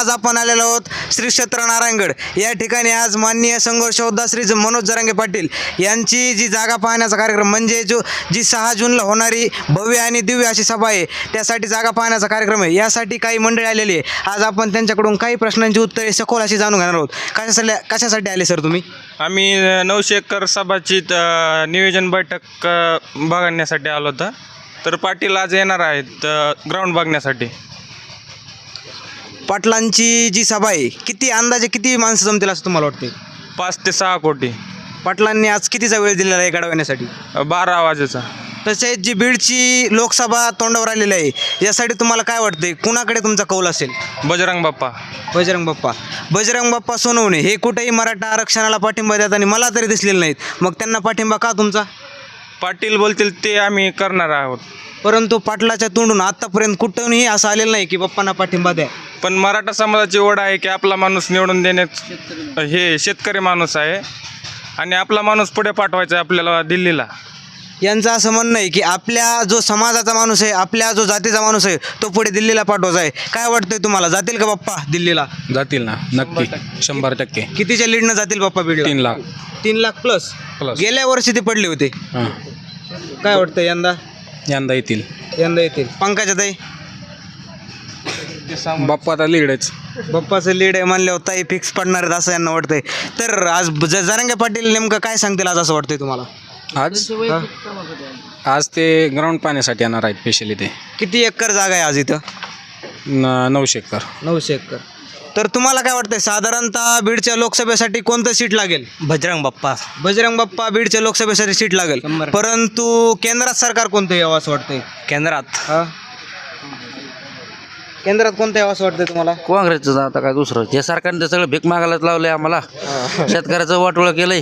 आज आपण आलेलो आहोत श्री क्षेत्र नारायणगड या ठिकाणी आज माननीय संघर्ष योद्धा श्री मनोज जरांगे पाटील यांची जी जागा पाहण्याचा कार्यक्रम म्हणजे जो जी सहा जूनला होणारी भव्य आणि दिव्य अशी सभा आहे त्यासाठी जागा पाहण्याचा कार्यक्रम आहे. यासाठी काही मंडळी आलेली आहे. आज आपण त्यांच्याकडून काही प्रश्नांची उत्तरे सखोल अशी जाणून घेणार आहोत. कशासाठी कशासाठी आले सर तुम्ही? आम्ही नऊशे एकर सभाची नियोजन बैठक बघण्यासाठी आलो होता. तर पाटील आज येणार आहेत ग्राउंड बघण्यासाठी. पाटलांची जी सभा आहे किती अंदाजे किती माणसं जमतील असं तुम्हाला वाटते पाच ते सहा कोटी. पाटलांनी आज कितीचा वेळ दिलेला आहे घडवण्यासाठी? बारा वाजेचा. तसेच जी बीडची लोकसभा तोंडावर आलेली आहे यासाठी तुम्हाला काय वाटते कुणाकडे तुमचा कौल असेल? बजरंग बाप्पा. बजरंग बाप्पा. बजरंग बाप्पा सोनवणे हे कुठेही मराठा आरक्षणाला पाठिंबा देतात आणि मला तरी दिसलेले नाहीत. मग त्यांना पाठिंबा का तुमचा? पाटील बोलतील ते आम्ही करणार आहोत. परंतु पाटलाच्या तोंडून आत्तापर्यंत कुठूनही असं आलेलं नाही की बाप्पांना पाठिंबा द्या. पण मराठा समाजाची ओढ आहे की आपला माणूस निवडून देण्यात हे शेतकरी माणूस आहे आणि आपला माणूस पुढे पाठवायचा आहे आपल्याला दिल्लीला. यांचं असं म्हणणं आहे की आपल्या जो समाजाचा माणूस आहे आपल्या जो जातीचा माणूस आहे तो पुढे दिल्लीला पाठवायचा आहे. काय वाटतंय तुम्हाला? जातील का बाप्पा दिल्लीला? जातील ना नक्की. शंभर टक्के. कितीच्या लीडनं जातील बाप्पा बीडला? तीन लाख. तीन लाख प्लस. गेल्या वर्षी ते पडले होते. हां. काय वाटतं यंदा? यंदा येतील. यंदा येतील. पंकजा ताई? बाप्पा आता लीडच बाप्पाचं लीड आहे म्हणल्यावर ताई फिक्स पडणार आहेत असं यांना वाटतंय. तर आज ज- जरांगे पाटील नेमकं काय सांगतील आज असं वाटतंय तुम्हाला? आज? आज ते ग्राउंड पाहण्यासाठी येणार आहेत स्पेशली ते. किती एकर जागा आहे आज इथं? न नऊशे एकर. नऊशे एकर. तर तुम्हाला काय वाटतंय साधारणतः बीडच्या लोकसभेसाठी कोणतं सीट लागेल? बजरंग बाप्पा. बजरंग बाप्पा बीडच्या लोकसभेसाठी सीट लागेल. परंतु केंद्रात सरकार कोणतं यावं असं वाटतंय? केंद्रात. केंद्रात कोणतं यावं असं वाटतंय तुम्हाला? काँग्रेसचं आता काय दुसरं? हे सरकारने ते सगळं भीक मागायलाच लावलंय आम्हाला. शेतकऱ्याचं वाटोळं केलंय.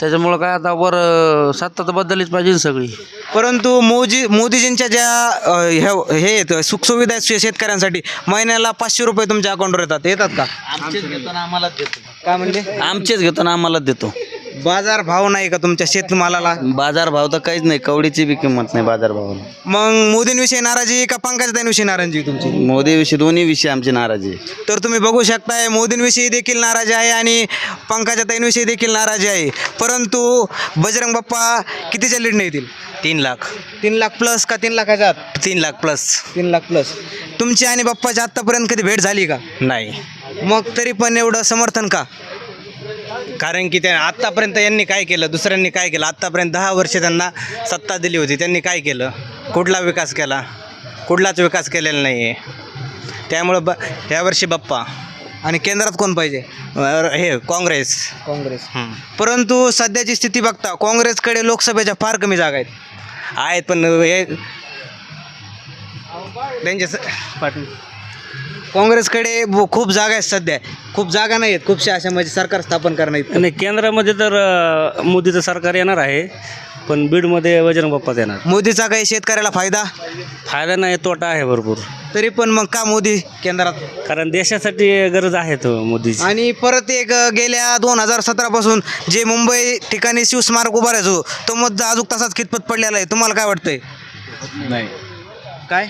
त्याच्यामुळं काय आता वर अं, सत्ता तर बदललीच पाहिजे ना सगळी. परंतु मोदी मोदीजींच्या ज्या अ, ह्या हे आहेत सुखसुविधा आहेत शे- शेतकऱ्यांसाठी महिन्याला पाचशे रुपये तुमच्या अकाउंटवर येतात. येतात का? आमचेच घेतो ना आम्हालाच देतो. काय म्हणले? आमचेच घेतो ना आम्हालाच देतो. बाजार भाव नाही का तुमच्या शेतमालाला? बाजार भाव तर काहीच नाही. कवडीची बी किंमत नाही बाजार भावाला. मग मोदींविषयी नाराजी का पंकजाताईंविषयी नाराजी आहे तुमची? मोदीविषयी दोन्ही विषयी आमची नाराजी आहे. तर तुम्ही बघू शकताय मोदींविषयी देखील नाराजी आहे आणि पंकजाताईंविषयी देखील नाराजी आहे. परंतु बजरंग बाप्पा कितीच्या लीडने येतील? तीन लाख. तीन लाख प्लस का तीन लाखाच्या आत तीन लाख प्लस तीन लाख प्लस तुमची आणि बाप्पाची आत्तापर्यंत कधी भेट झाली का? नाही. मग तरी पण एवढं समर्थन का? कारण की त्या आत्तापर्यंत यांनी काय केलं? दुसऱ्यांनी काय केलं? आत्तापर्यंत दहा वर्ष त्यांना सत्ता दिली होती. त्यांनी काय केलं? कुठला विकास केला? कुठलाच विकास केलेला नाही आहे त्यामुळं ब यावर्षी बाप्पा. आणि केंद्रात कोण पाहिजे? हे काँग्रेस. काँग्रेस. परंतु सध्याची स्थिती बघता काँग्रेसकडे लोकसभेच्या फार कमी जागा आहेत. आहेत पण हे त्यांचे स- पाटील. काँग्रेसकडे ब- खूप जागा आहेत सध्या. खूप जागा नाही आहेत खूपशा अशा म्हणजे सरकार स्थापन करणार आहेत. नाही केंद्रामध्ये तर अ, मोदीचं सरकार येणार आहे पण बीडमध्ये बजरंग बाप्पाच येणार. मोदीचा काही शेतकऱ्याला फायदा? फायदा नाही तोटा आहे भरपूर. तरी पण मग का मोदी केंद्रात? कारण देशासाठी गरज आहे तो मोदीची. आणि परत एक अ, गेल्या दोन हजार सतरापासून जे मुंबई ठिकाणी शिवस्मारक उभारायचो तो मुद्दा अजून तसाच खितपत पडलेला आहे? तुम्हाला काय वाटतंय? नाही. काय?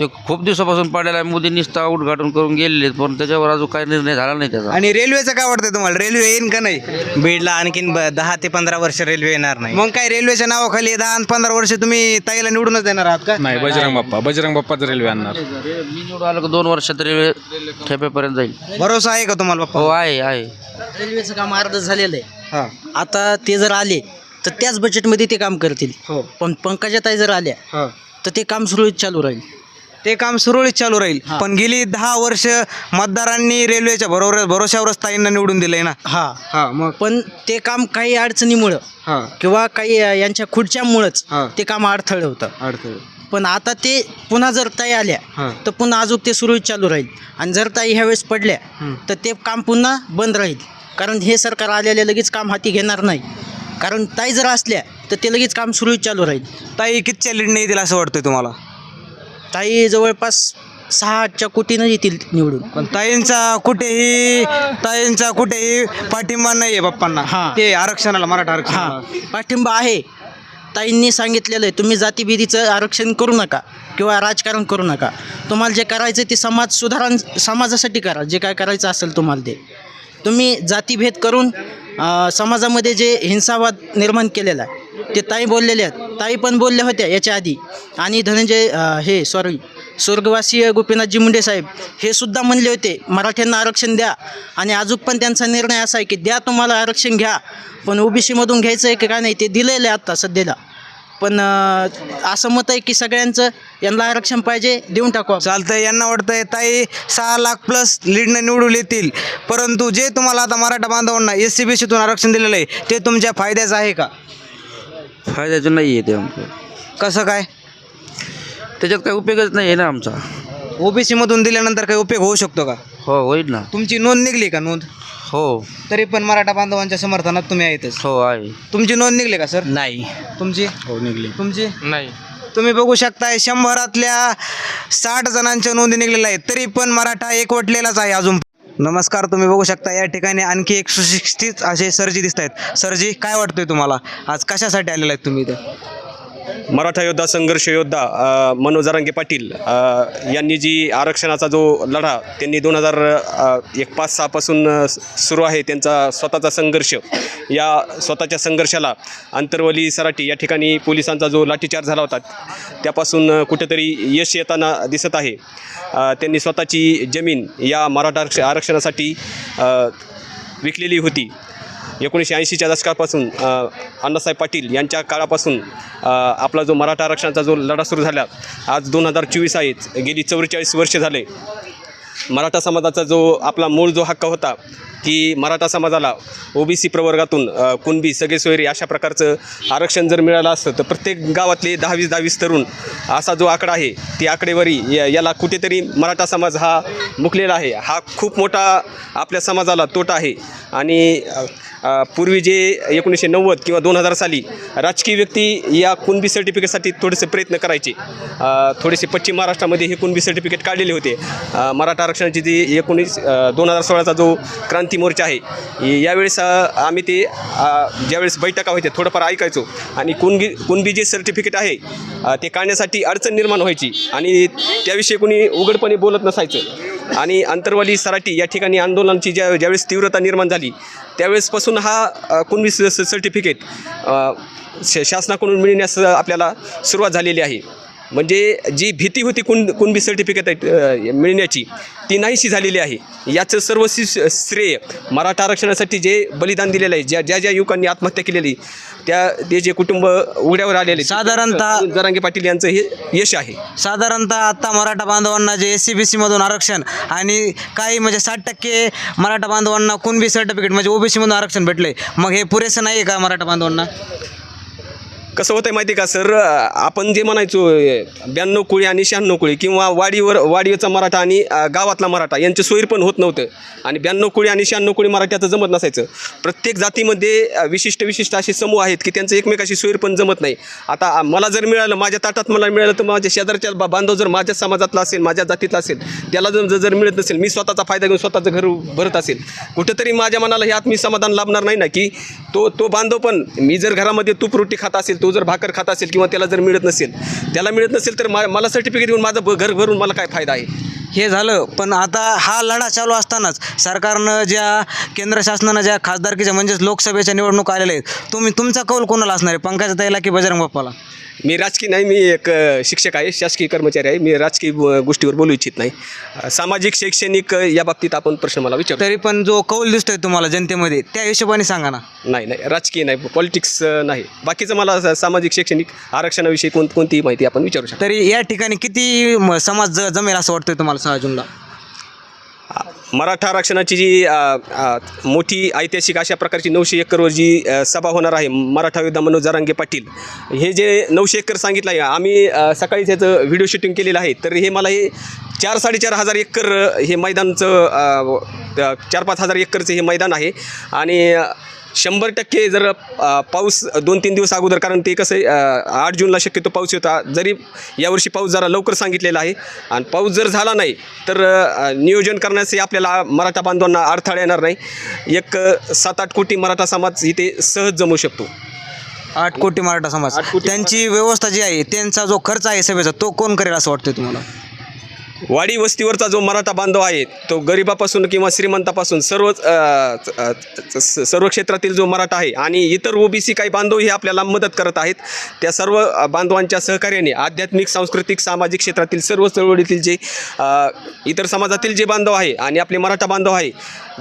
ते खूप दिवसापासून पडलेला आहे. मोदींनी नुसतं उद्घाटन करून गेलेले पण त्याच्यावर अजून काही निर्णय झाला नाही त्याचा. आणि रेल्वेचं काय वाटतंय तुम्हाला? रेल्वे येईन का नाही? बीडला आणखीन ब- दहा ते पंधरा वर्ष रेल्वे येणार नाही. मग काय रेल्वेच्या नावाखाली दहा आणि पंधरा वर्ष तुम्ही ताईला निवडूनच देणार आहात का? नाही बजरंग बाप्पा. बजरंग बाप्पाच रेल्वे आणणार. मी निवडून आलो की दोन वर्षात रेल्वे ठेपेपर्यंत जाईल. भरोसा आहे का तुम्हाला हो बाप्पा आहे आहे. रेल्वेचं काम अर्ध झालेलं आहे. हा. आता ते जर आले तर त्याच बजेटमध्ये ते काम करतील. हो. पण पंकजाताई जर आल्या हा. तर ते काम सुरळीत चालू राहील. ते काम सुरळीत चालू राहील. पण गेली दहा वर्ष मतदारांनी रेल्वेच्या बरोबर भरोश्यावरच ताईंना निवडून दिलंय ना. हा. हा मग? पण ते काम काही अडचणीमुळं हा. किंवा काही अ, यांच्या खुर्च्यामुळंच हा. ते काम अडथळे होतं. अडथळे. पण आता ते पुन्हा जर ताई आल्या. तर पुन्हा अजून ते सुरळीत चालू राहील. आणि जर ताई ह्यावेळेस पडल्या. तर ते काम पुन्हा बंद राहील. कारण हे सरकार आलेले लगेच काम हाती घेणार नाही. कारण ताई जर असल्या तर ते लगेच काम सुरळीत चालू राहील. ताई कितच्या लीडने येतील असं वाटतंय तुम्हाला? ताई जवळपास सहा आठच्या कोटीनं येतील निवडून? पण ताईंचा कुठेही ताईंचा कुठेही पाठिंबा नाहीये बाप्पांना. हा. ते आरक्षणाला मराठा हा. आरक्षण पाठिंबा आहे. ताईंनी सांगितलेलं आहे तुम्ही जातीभेदीचं आरक्षण करू नका किंवा राजकारण करू नका. तुम्हाला जे करायचं ते समाज सुधारण समाजासाठी करा. जे काय करायचं असेल तुम्हाला ते तुम्ही जातीभेद करून अ, समाजामध्ये जे हिंसावाद निर्माण केलेला आहे ते ताई बोललेले आहेत. ताई पण बोलल्या होत्या याच्या आधी. आणि धनंजय हे सॉरी स्वर्गवासीय गोपीनाथजी मुंडे साहेब हे सुद्धा म्हणले होते मराठ्यांना आरक्षण द्या. आणि अजून पण त्यांचा निर्णय असा आहे की द्या तुम्हाला आरक्षण घ्या पण ओबीसीमधून घ्यायचं आहे की काय नाही ते दिलेलं आहे आत्ता सध्याला. पण असं मत आहे की सगळ्यांचं यांना आरक्षण पाहिजे देऊन टाकू चालतंय यांना वाटतंय ताई सहा लाख प्लस लीडनं निवडून येतील. परंतु जे तुम्हाला आता मराठा बांधवांना एस सी बी सीतून आरक्षण दिलेलं आहे ते तुमच्या फायद्याचं आहे का? फायद्याचं नाही आहे ते आमचं. कसं काय? त्याच्यात काही उपयोगच नाही आहे ना आमचा. ओबीसी मधून दिल्यानंतर काही उपयोग होऊ शकतो का? हो होईल ना. तुमची नोंद निघली का नोंद? हो. तरी पण मराठा बांधवांच्या समर्थनात तुम्ही आहेतच हो आहे. तुमची नोंद निघली का सर? नाही. तुमची? हो निघली. तुमची? नाही. तुम्ही बघू शकताय शंभरातल्या साठ जणांच्या नोंदी निघलेल्या आहेत. तरी पण मराठा एकवटलेलाच आहे अजून. नमस्कार तुम्ही बघू शकता या ठिकाणी आणखी एक सुशिक्षित असे सरजी दिसत आहेत सरजी काय वाटतंय तुम्हाला? आज कशासाठी आलेला आहेत तुम्ही इथे? मराठा योद्धा संघर्ष योद्धा मनोज जरांगे पाटील यांनी जी आरक्षणाचा जो लढा त्यांनी दोन हजार एक पाच सहापासून सुरू आहे त्यांचा स्वतःचा संघर्ष. या स्वतःच्या संघर्षाला अंतरवली सराटी या ठिकाणी पोलिसांचा जो लाठीचार्ज झाला होता त्यापासून कुठेतरी यश येताना दिसत आहे. त्यांनी स्वतःची जमीन या मराठा आरक्ष आरक्षणासाठी विकलेली होती. एकोणीसशे ऐंशीच्या दशकापासून अण्णासाहेब पाटील यांच्या काळापासून आपला जो मराठा आरक्षणाचा जो लढा सुरू झाला आज दोन हजार चोवीस आहेत गेली चौवेचाळीस वर्ष झाले. मराठा समाजाचा जो आपला मूळ जो हक्क होता की मराठा समाजाला ओबीसी प्रवर्गातून कुणबी सगळे सोयरी अशा प्रकारचं आरक्षण जर मिळालं असतं तर प्रत्येक गावातले दहावीस दहावीस तरुण असा जो आकडा आहे ती आकडेवारी या- याला कुठेतरी मराठा समाज हा मुकलेला आहे. हा खूप मोठा आपल्या समाजाला तोटा आहे. आणि पूर्वी जे एकोणीसशे नव्वद किंवा दोन हजार साली राजकीय व्यक्ती या कुणबी सर्टिफिकेटसाठी थोडेसे प्रयत्न करायचे. थोडेसे पश्चिम महाराष्ट्रामध्ये हे कुणबी सर्टिफिकेट काढलेले होते. मराठा आरक्षणाची जी एकोणीस दोन हजार सोळाचा जो क्रांती मोर्चा आहे. यावेळेस आम्ही ते ज्यावेळेस बैठका व्हायच्या थोडंफार ऐकायचो. आणि कुणबी कुणबी जे सर्टिफिकेट आहे ते काढण्यासाठी अडचण निर्माण व्हायची. आणि त्याविषयी कोणी उघडपणे बोलत नसायचं. आणि अंतरवाली सराटी या ठिकाणी आंदोलनाची ज्या ज्यावेळेस तीव्रता निर्माण झाली त्यावेळेसपासून हा कुणबी स- सर्टिफिकेट श शासनाकडून मिळण्यास आपल्याला सुरुवात झालेली आहे. म्हणजे जी भीती होती कुण कुणबी सर्टिफिकेट मिळण्याची ती नाहीशी झालेली आहे. याचं सर्व श्री- श्रेय मराठा आरक्षणासाठी जे बलिदान दिलेलं आहे ज्या ज्या ज्या युवकांनी आत्महत्या केलेली त्या ते जे कुटुंब उघड्यावर आलेले साधारणतः- जरांगे पाटील यांचं हे यश आहे. साधारणतः आता मराठा बांधवांना जे एस सी बी सीमधून आरक्षण आणि काही म्हणजे साठ टक्के मराठा बांधवांना कुणबी सर्टिफिकेट म्हणजे ओबीसीमधून आरक्षण भेटले मग हे पुरेसं नाही आहे का मराठा बांधवांना? कसं होतं आहे माहिती आहे का सर? आपण जे म्हणायचो ब्याण्णव कुळी आणि शहाण्णव कुळी किंवा वाडीवर वाडीचा मराठा आणि गावातला मराठा यांचं सोयीर पण होत नव्हतं. आणि ब्याण्णव कुळी आणि शहाण्णव कुळी मराठ्याचं जमत नसायचं. प्रत्येक जातीमध्ये विशिष्ट विशिष्ट असे समूह आहेत की त्यांचं एकमेकाशी सोयीर पण जमत नाही. आता मला जर मिळालं माझ्या ताटात मला मिळालं तर माझ्या शेजारच्या बा- बांधव जर माझ्या समाजातला असेल माझ्या जातीतला असेल त्याला जर जर- मिळत नसेल मी स्वतःचा फायदा घेऊन स्वतःचं घर भरत असेल. कुठंतरी माझ्या मनाला हे आत्मी समाधान लाभणार नाही ना की तो तो बांधव पण मी जर घरामध्ये तूप रोटी खात असेल तो जर भाकर खात असेल किंवा त्याला जर मिळत नसेल त्याला मिळत नसेल तर मा- मला सर्टिफिकेट घेऊन माझं घर भरून मला काय फायदा आहे? हे झालं पण आता हा लढा चालू असतानाच सरकारनं ज्या केंद्र शासनानं ज्या खासदारकीच्या म्हणजेच लोकसभेच्या निवडणूक आलेल्या आहेत तुम्ही तुमचा कौल कोणाला असणार आहे? पंकजा ताईला की बजरंग बाप्पाला? मी राजकीय नाही मी एक शिक्षक आहे शासकीय कर्मचारी आहे. मी राजकीय गोष्टीवर बोलू इच्छित नाही. सामाजिक शैक्षणिक या बाबतीत आपण प्रश्न मला विचार. तरी पण जो कौल दिसतोय तुम्हाला जनतेमध्ये त्या हिशोबाने सांगा ना. नाही नाही राजकीय नाही पॉलिटिक्स नाही. बाकीचं मला सामाजिक शैक्षणिक आरक्षणाविषयी कोण कोणतीही माहिती आपण विचारू शकतो. तरी या ठिकाणी किती समाज जमेल असं वाटतंय तुम्हाला सहा जूनला? मराठा आरक्षणाची जी मोठी ऐतिहासिक अशा प्रकारची नऊशे एकरवर जी सभा होणार आहे मराठा योद्धा मनोज जरांगे पाटील हे जे नऊशे एकर सांगितलं आहे आम्ही सकाळीच सकाळी त्याचं व्हिडिओ शूटिंग केलेलं आहे तर हे मला हे चार साडेचार हजार एकर हे मैदानचं चार पाच हजार एकरचं हे मैदान आहे. आणि शंभर टक्के जर पाऊस दोन तीन दिवस अगोदर कारण ते कसं आठ जूनला शक्यतो पाऊस होता जरी यावर्षी पाऊस जरा लवकर सांगितलेला आहे आणि पाऊस जर झाला नाही तर नियोजन करण्याचे आपल्याला मराठा बांधवांना अडथळा येणार नाही. एक सात आठ कोटी मराठा समाज इथे सहज जमू शकतो. आठ कोटी मराठा समाज. त्यांची व्यवस्था जी आहे त्यांचा जो खर्च आहे सभेचा तो कोण करेल असं वाटतंय तुम्हाला? वाडी वस्तीवरचा जो मराठा बांधव आहे तो गरिबापासून किंवा श्रीमंतापासून सर्व स- सर्व क्षेत्रातील जो मराठा आहे आणि इतर ओबीसी काही बांधव हे आपल्याला मदत करत आहेत त्या सर्व बांधवांच्या सहकार्याने आध्यात्मिक सांस्कृतिक सामाजिक क्षेत्रातील सर्व चळवळीतील जे इतर समाजातील जे बांधव आहे आणि आपले मराठा बांधव आहे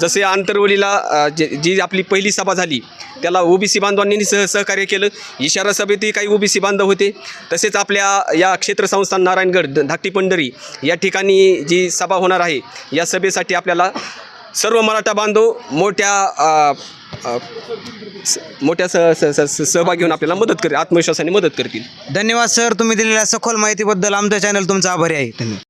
जसे आंतरवलीला जे जी आपली पहिली सभा झाली त्याला ओबीसी बांधवांनी सह सहकार्य केलं. इशारा सभेतही काही ओबीसी बांधव होते. तसेच आपल्या या क्षेत्र संस्थान नारायणगड धाकटी पंढरी या ठिकाणी जी सभा होणार आहे या सभेसाठी आपल्याला सर्व मराठा बांधव मोठ्या मोठ्या स स- सहभाग घेऊन आपल्याला मदत करेल आत्मविश्वासाने मदत करतील. धन्यवाद सर. तुम्ही दिलेल्या सखोल माहितीबद्दल आमचं चॅनल तुमचा आभारी आहे. धन्यवाद.